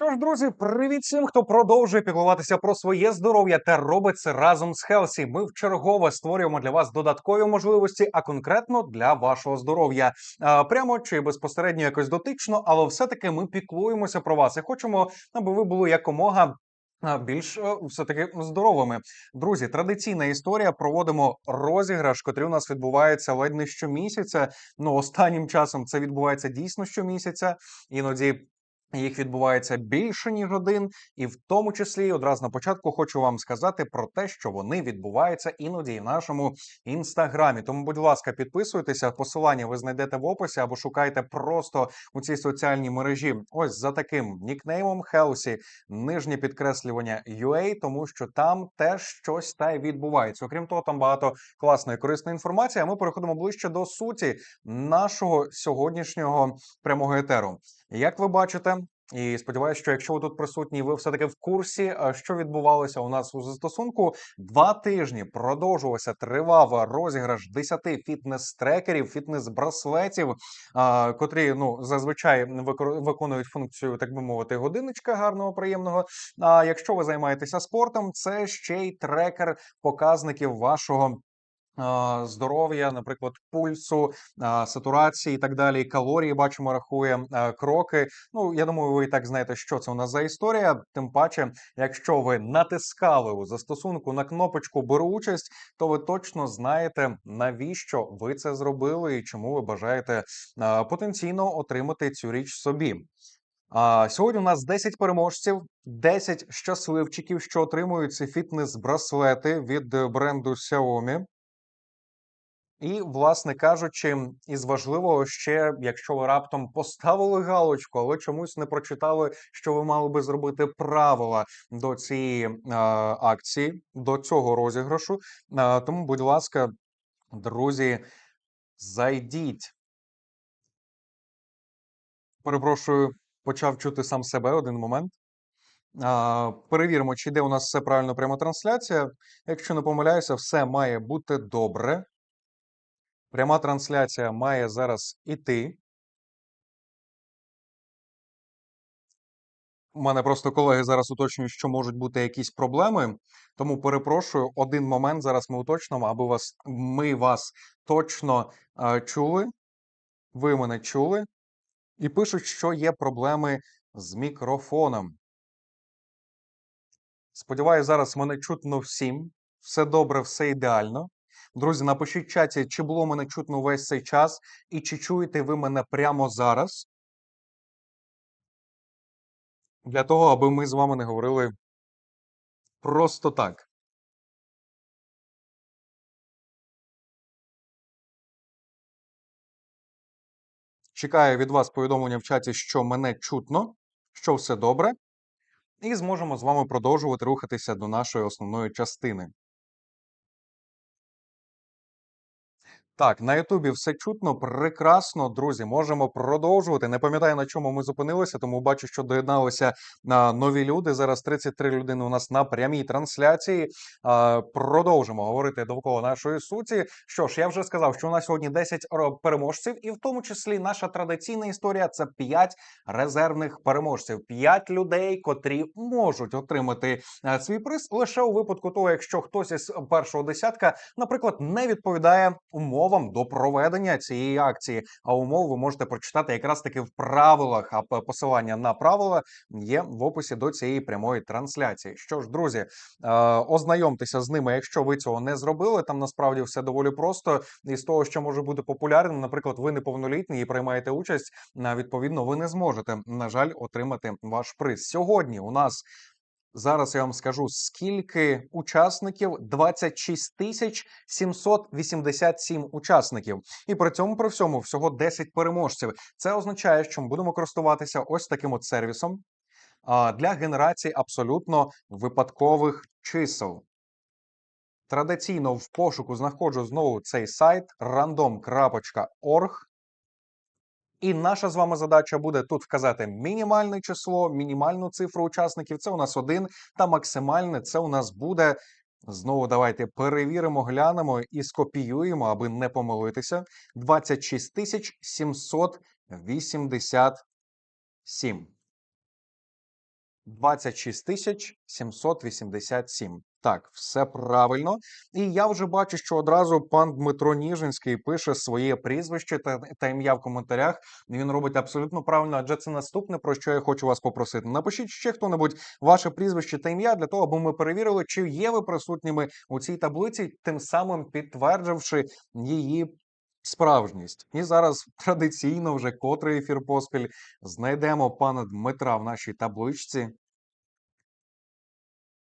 Що ж, друзі, привіт всім, хто продовжує піклуватися про своє здоров'я та робить це разом з Хелсі. Ми вчергове створюємо для вас додаткові можливості, а конкретно для вашого здоров'я. Прямо чи безпосередньо якось дотично, але все-таки ми піклуємося про вас і хочемо, аби ви були якомога. Більш е, все-таки здоровими. Друзі, традиційна історія. Проводимо розіграш, котрий у нас відбувається ледь не щомісяця. Ну, останнім часом це відбувається дійсно щомісяця. Іноді їх відбувається більше ніж один, і в тому числі одразу на початку хочу вам сказати про те, що вони відбуваються іноді і в нашому інстаграмі. Тому, будь ласка, підписуйтеся. Посилання ви знайдете в описі або шукайте просто у цій соціальній мережі. Ось за таким нікнеймом Хелсі, нижнє підкреслювання UA, тому що там теж щось та й відбувається. Окрім того, там багато класної корисної інформації. А ми переходимо ближче до суті нашого сьогоднішнього прямого етеру. Як ви бачите, і сподіваюся, що якщо ви тут присутні, ви все таки в курсі, що відбувалося у нас у застосунку. Два тижні продовжувався тривав розіграш 10 фітнес-трекерів, фітнес-браслетів, котрі ну зазвичай виконують функцію, так би мовити, годинничка гарного, приємного. А якщо ви займаєтеся спортом, це ще й трекер показників вашого здоров'я, наприклад, пульсу, сатурації і так далі. Калорії бачимо, рахує кроки. Ну я думаю, ви і так знаєте, що це у нас за історія. Тим паче, якщо ви натискали у застосунку на кнопочку Беру участь, то ви точно знаєте навіщо ви це зробили і чому ви бажаєте потенційно отримати цю річ собі. А сьогодні у нас 10 переможців, 10 щасливчиків, що отримують ці фітнес-браслети від е, бренду Xiaomi. І, власне кажучи, із важливого ще, якщо ви раптом поставили галочку, але чомусь не прочитали, що ви мали би зробити правила до цієї е, акції, до цього розіграшу. Е, тому, будь ласка, друзі, зайдіть. Перепрошую, почав чути сам себе один момент. А, перевіримо, чи йде у нас все правильно пряма трансляція. Якщо не помиляюся, все має бути добре. Пряма трансляція має зараз іти. У мене просто колеги зараз уточнюють, що можуть бути якісь проблеми. Тому перепрошую, один момент зараз ми уточнимо, аби вас, ми вас точно е, чули. Ви мене чули. І пишуть, що є проблеми з мікрофоном. Сподіваюся, зараз мене чутно всім. Все добре, все ідеально. Друзі, напишіть в чаті, чи було мене чутно весь цей час, і чи чуєте ви мене прямо зараз. Для того, аби ми з вами не говорили просто так. Чекаю від вас повідомлення в чаті, що мене чутно, що все добре, і зможемо з вами продовжувати рухатися до нашої основної частини. Так, на Ютубі все чутно, прекрасно, друзі. Можемо продовжувати. Не пам'ятаю на чому ми зупинилися, тому бачу, що доєдналися нові люди. Зараз 33 людини у нас на прямій трансляції. Продовжимо говорити довкола нашої суті. Що ж, я вже сказав, що у нас сьогодні 10 переможців, і в тому числі наша традиційна історія це 5 резервних переможців. 5 людей, котрі можуть отримати свій приз лише у випадку того, якщо хтось із першого десятка, наприклад, не відповідає умовам до проведення цієї акції. А умови ви можете прочитати якраз таки в правилах. А посилання на правила є в описі до цієї прямої трансляції. Що ж, друзі, е, ознайомтеся з ними, якщо ви цього не зробили. Там насправді все доволі просто. І з того, що може бути популярним, наприклад, ви неповнолітній і приймаєте участь. на відповідно, ви не зможете, на жаль, отримати ваш приз. Сьогодні у нас Зараз я вам скажу, скільки учасників 26 тисяч 787 учасників, і при цьому при всьому всього 10 переможців. Це означає, що ми будемо користуватися ось таким от сервісом для генерації абсолютно випадкових чисел. Традиційно в пошуку знаходжу знову цей сайт random.org. І наша з вами задача буде тут вказати мінімальне число, мінімальну цифру учасників. Це у нас один, та максимальне це у нас буде. Знову давайте перевіримо, глянемо і скопіюємо, аби не помилитися. 26 тисяч 787. 26 тисяч 787. Так, все правильно. І я вже бачу, що одразу пан Дмитро Ніжинський пише своє прізвище та, та ім'я в коментарях. Він робить абсолютно правильно, адже це наступне, про що я хочу вас попросити. Напишіть ще хто-небудь ваше прізвище та ім'я для того, аби ми перевірили, чи є ви присутніми у цій таблиці, тим самим підтвердживши її справжність. І зараз традиційно вже котрий ефір поспіль знайдемо пана Дмитра в нашій табличці.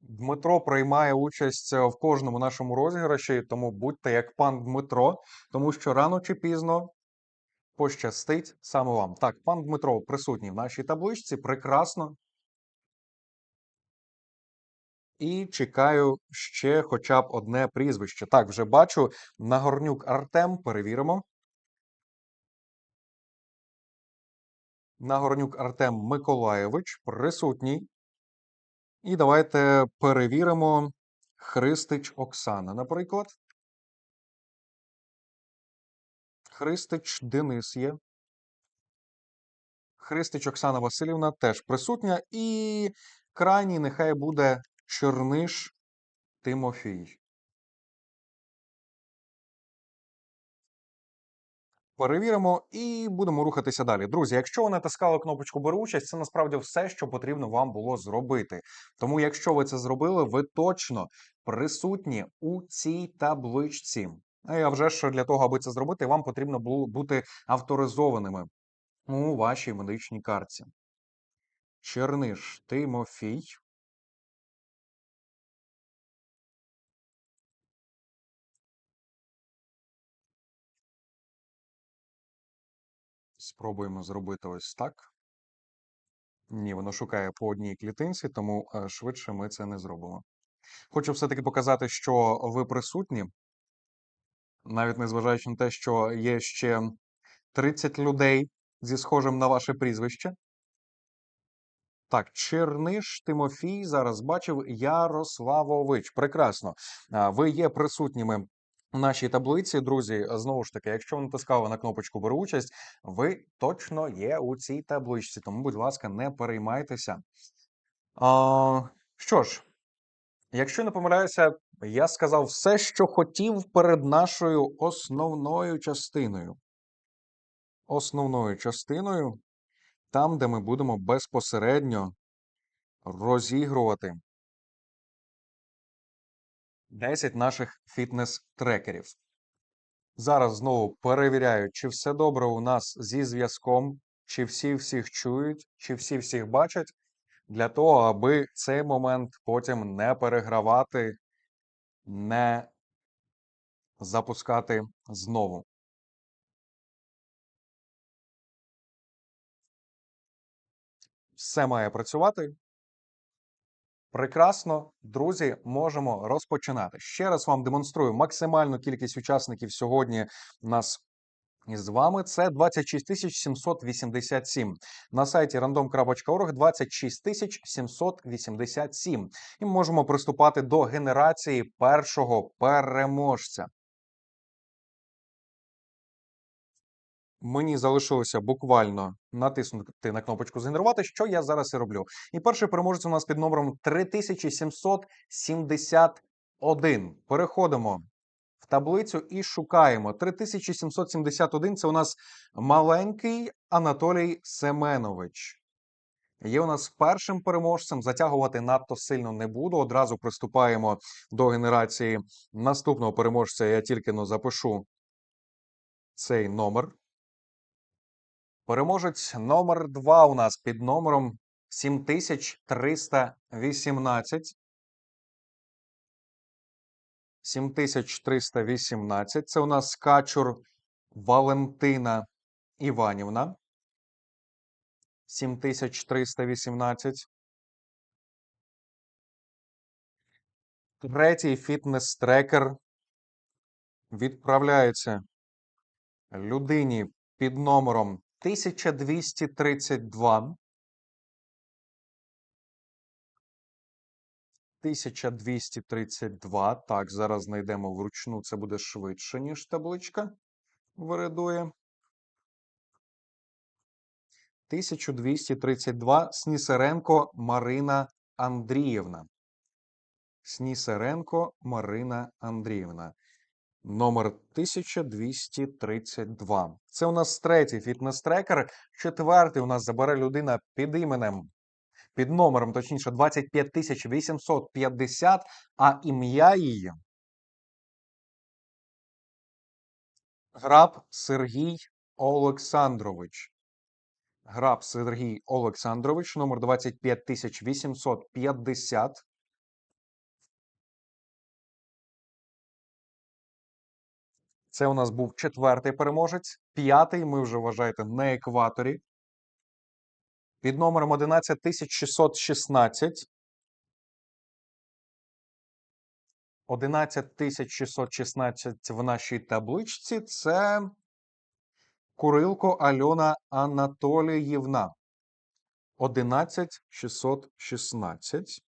Дмитро приймає участь е, в кожному нашому розіграші, тому будьте як пан Дмитро, тому що рано чи пізно пощастить саме вам. Так, пан Дмитро присутній в нашій табличці. Прекрасно. І чекаю ще хоча б одне прізвище. Так, вже бачу. Нагорнюк Артем. Перевіримо. Нагорнюк Артем Миколаєвич присутній. І давайте перевіримо Христич Оксана, наприклад. Христич Денис є. Христич Оксана Васильівна теж присутня. І крайній нехай буде Черниш Тимофій. Перевіримо і будемо рухатися далі. Друзі, якщо ви натискали кнопочку Беру участь, це насправді все, що потрібно вам було зробити. Тому, якщо ви це зробили, ви точно присутні у цій табличці. А я вже ж для того, аби це зробити, вам потрібно було бути авторизованими у вашій медичній карті. Черниш Тимофій. Спробуємо зробити ось так. Ні, воно шукає по одній клітинці, тому е, швидше ми це не зробимо. Хочу все-таки показати, що ви присутні, навіть незважаючи на те, що є ще 30 людей зі схожим на ваше прізвище. Так, Черниш Тимофій зараз бачив Ярославович. Прекрасно. Ви є присутніми нашій таблиці, друзі. Знову ж таки, якщо ви натискали на кнопочку Беру участь, ви точно є у цій табличці. Тому, будь ласка, не переймайтеся. А, Що ж, якщо не помиляюся, я сказав все, що хотів перед нашою основною частиною. Основною частиною, там, де ми будемо безпосередньо розігрувати 10 наших фітнес-трекерів. Зараз знову перевіряю, чи все добре у нас зі зв'язком, чи всі всіх чують, чи всі всіх бачать, для того, аби цей момент потім не перегравати, не запускати знову. Все має працювати. Прекрасно, друзі, можемо розпочинати. Ще раз вам демонструю максимальну кількість учасників сьогодні. У нас з вами це 26 787. На сайті random.org 26787. І можемо приступати до генерації першого переможця. Мені залишилося буквально натиснути на кнопочку згенерувати, що я зараз і роблю. І перший переможець у нас під номером 3771. Переходимо в таблицю і шукаємо. 3771 це у нас маленький Анатолій Семенович. Є у нас першим переможцем. Затягувати надто сильно не буду. Одразу приступаємо до генерації наступного переможця. Я тільки но запишу цей номер. Переможець номер 2 у нас під номером 7318. 7318. Це у нас Качур Валентина Іванівна. 7318. Третій фітнес-трекер відправляється людині під номером 1232. 1232. Так, зараз знайдемо вручну. Це буде швидше, ніж табличка вирядує. 1232 Снісеренко Марина Андріївна. Снісеренко Марина Андріївна. Номер 1232. Це у нас третій фітнес-трекер. Четвертий у нас забере людина під іменем, під номером, точніше, 25850, а ім'я її Граб Сергій Олександрович. Граб Сергій Олександрович, номер 25850. Це у нас був четвертий переможець. П'ятий ми вже вважаєте на екваторі. Під номером 11616. 11616 в нашій табличці це Курилко Альона Анатоліївна. 11616.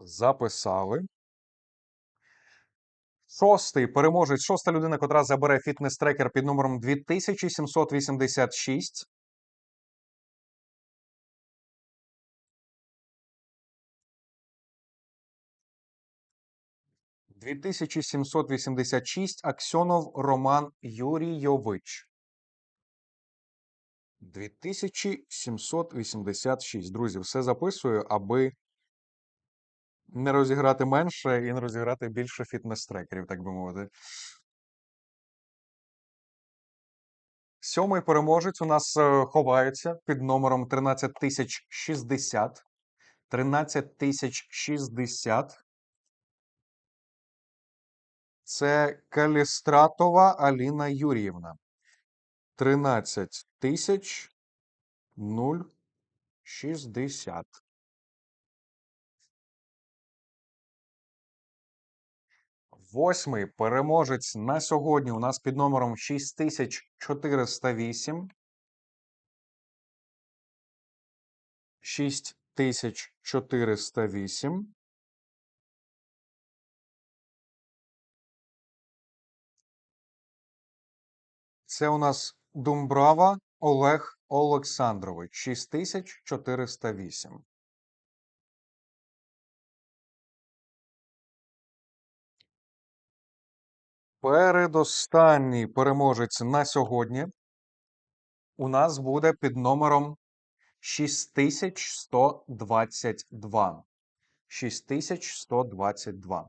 Записали. Шостий переможець, шоста людина, котра забере фітнес-трекер під номером 2786. Дві тисячі сімсот вісімдесят шість Аксьонов Роман Юрійович. 2786. Друзі, все записую, аби не розіграти менше і не розіграти більше фітнес-трекерів, так би мовити. Сьомий переможець у нас е, ховається під номером 13060. 13060. Це Калістратова Аліна Юріївна. 13 тисяч 060. Восьмий переможець на сьогодні у нас під номером 6408. 6408. Це у нас Думбрава Олег Олександрович. 6408. Передостанній переможець на сьогодні у нас буде під номером 6122. 6122.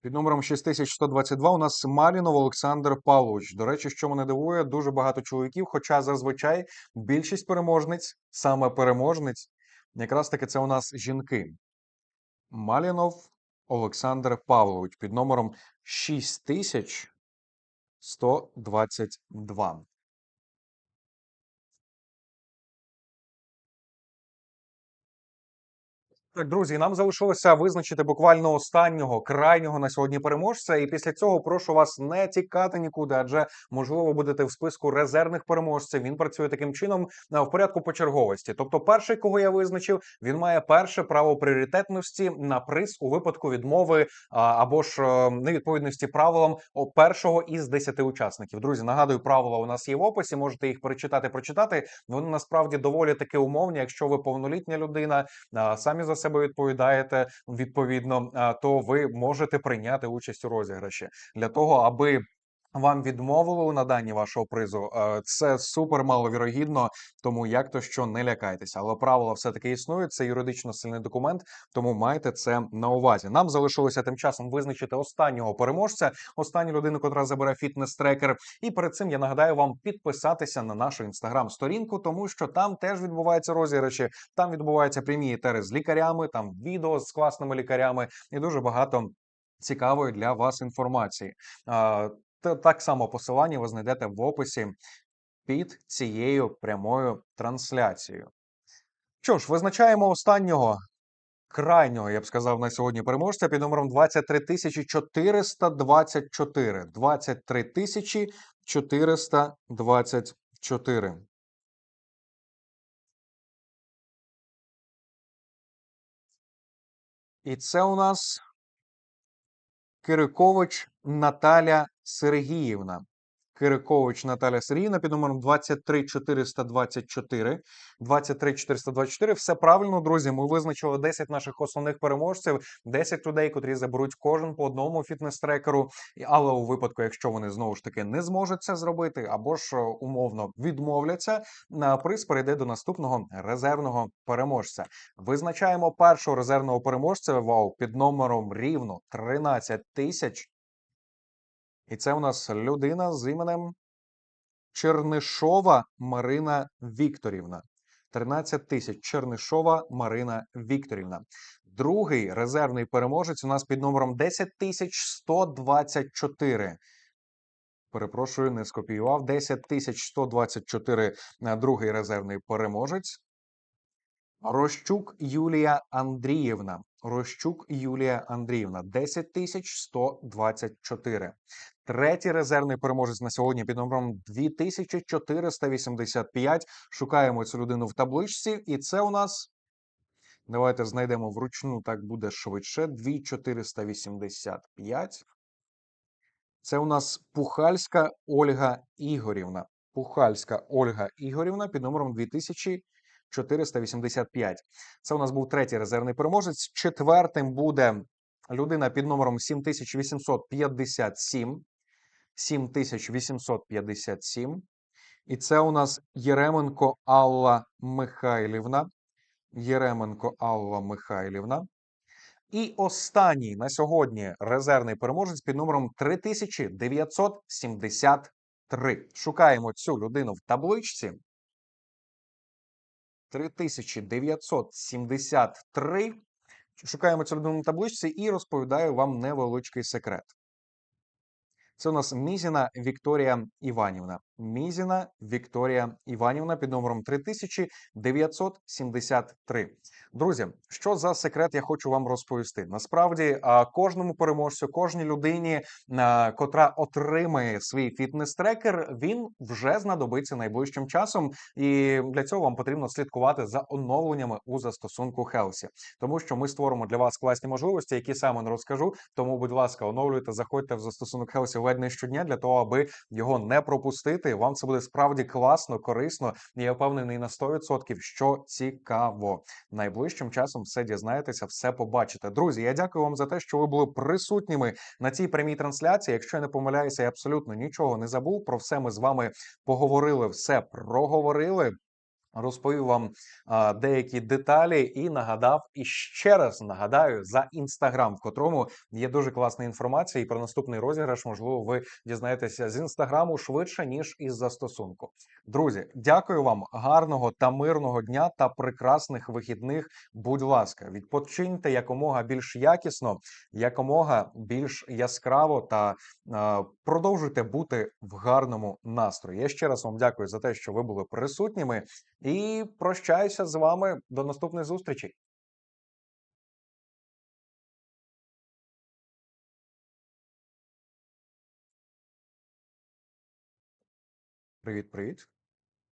Під номером 6122 у нас Малінов Олександр Павлович. До речі, що мене дивує, дуже багато чоловіків, хоча зазвичай більшість переможниць, саме переможниць, якраз таки це у нас жінки. Малінов Олександр Павлович під номером 6122. Так, друзі, нам залишилося визначити буквально останнього крайнього на сьогодні переможця. І після цього прошу вас не тікати нікуди, адже можливо будете в списку резервних переможців. Він працює таким чином в порядку почерговості. Тобто, перший, кого я визначив, він має перше право пріоритетності на приз у випадку відмови або ж е, невідповідності правилам першого із десяти учасників. Друзі, нагадую, правила у нас є в описі. Можете їх перечитати, прочитати. Вони насправді доволі таки умовні. Якщо ви повнолітня людина, самі за себе відповідаєте відповідно, то ви можете прийняти участь у розіграші. Для того, аби вам відмовили у наданні вашого призу. е, Це супер маловірогідно, тому як то що не лякайтеся. Але правила все таки існують. Це юридично сильний документ, тому майте це на увазі. Нам залишилося тим часом визначити останнього переможця, останню людину, котра забере фітнес-трекер. І перед цим я нагадаю вам підписатися на нашу інстаграм-сторінку, тому що там теж відбуваються розіграші. Там відбуваються прямі етери з лікарями, там відео з класними лікарями і дуже багато цікавої для вас інформації. Так само посилання ви знайдете в описі під цією прямою трансляцією. Що ж, визначаємо останнього крайнього, я б сказав, на сьогодні переможця під номером 23424. 23424. І це у нас Кирикович Наталя Сергіївна. Кирикович Наталя Сергіївна під номером 23424. 23424. Все правильно, друзі. Ми визначили 10 наших основних переможців, 10 людей, котрі заберуть кожен по одному фітнес-трекеру. Але у випадку, якщо вони знову ж таки не зможуть це зробити, або ж е, умовно відмовляться, на приз перейде до наступного резервного переможця. Визначаємо першого резервного переможця вау під номером рівно 13 тисяч. І це у нас людина з іменем Чернишова Марина Вікторівна. 13 тисяч Чернишова Марина Вікторівна. Другий резервний переможець у нас під номером 10 тисяч Перепрошую, не скопіював. 10 тисяч 124 е, другий резервний переможець. Рощук Юлія Андріївна. Рощук Юлія Андріївна. 10 124. Третій резервний переможець на сьогодні під номером 2485. Шукаємо цю людину в табличці, і це у нас. Давайте знайдемо вручну, так буде швидше. 2485. Це у нас Пухальська Ольга Ігорівна. Пухальська Ольга Ігорівна під номером 2485. Це у нас був третій резервний переможець. Четвертим буде людина під номером 7857. 7857. І це у нас Єременко Алла Михайлівна. Єременко Алла Михайлівна. І останній на сьогодні резервний переможець під номером 3973. Шукаємо цю людину в табличці. 3973. Шукаємо цю людину на табличці і розповідаю вам невеличкий секрет. Це у нас Мізіна Вікторія Іванівна. Мізіна Вікторія Іванівна під номером 3973. Друзі, що за секрет я хочу вам розповісти? Насправді, кожному переможцю, кожній людині, котра отримає свій фітнес-трекер, він вже знадобиться найближчим часом, і для цього вам потрібно слідкувати за оновленнями у застосунку Хелсі, тому що ми створимо для вас класні можливості, які саме не розкажу. Тому, будь ласка, оновлюйте, заходьте в застосунок Хелсі ледь не щодня для того, аби його не пропустити. Вам це буде справді класно, корисно. Я впевнений на 100%, що цікаво. Найближчим часом все дізнаєтеся, все побачите. Друзі, я дякую вам за те, що ви були присутніми на цій прямій трансляції. Якщо я не помиляюся, я абсолютно нічого не забув. Про все ми з вами поговорили, все проговорили. Розповів вам а, деякі деталі і нагадав і ще раз нагадаю за інстаграм, в котрому є дуже класна інформація. І про наступний розіграш, можливо, ви дізнаєтеся з інстаграму швидше ніж із застосунку. Друзі, дякую вам, гарного та мирного дня та прекрасних вихідних. Будь ласка, відпочиньте якомога більш якісно, якомога більш яскраво та е, продовжуйте бути в гарному настрої. Я ще раз вам дякую за те, що ви були присутніми, і прощаюся з вами до наступних зустрічей. Привіт, привіт.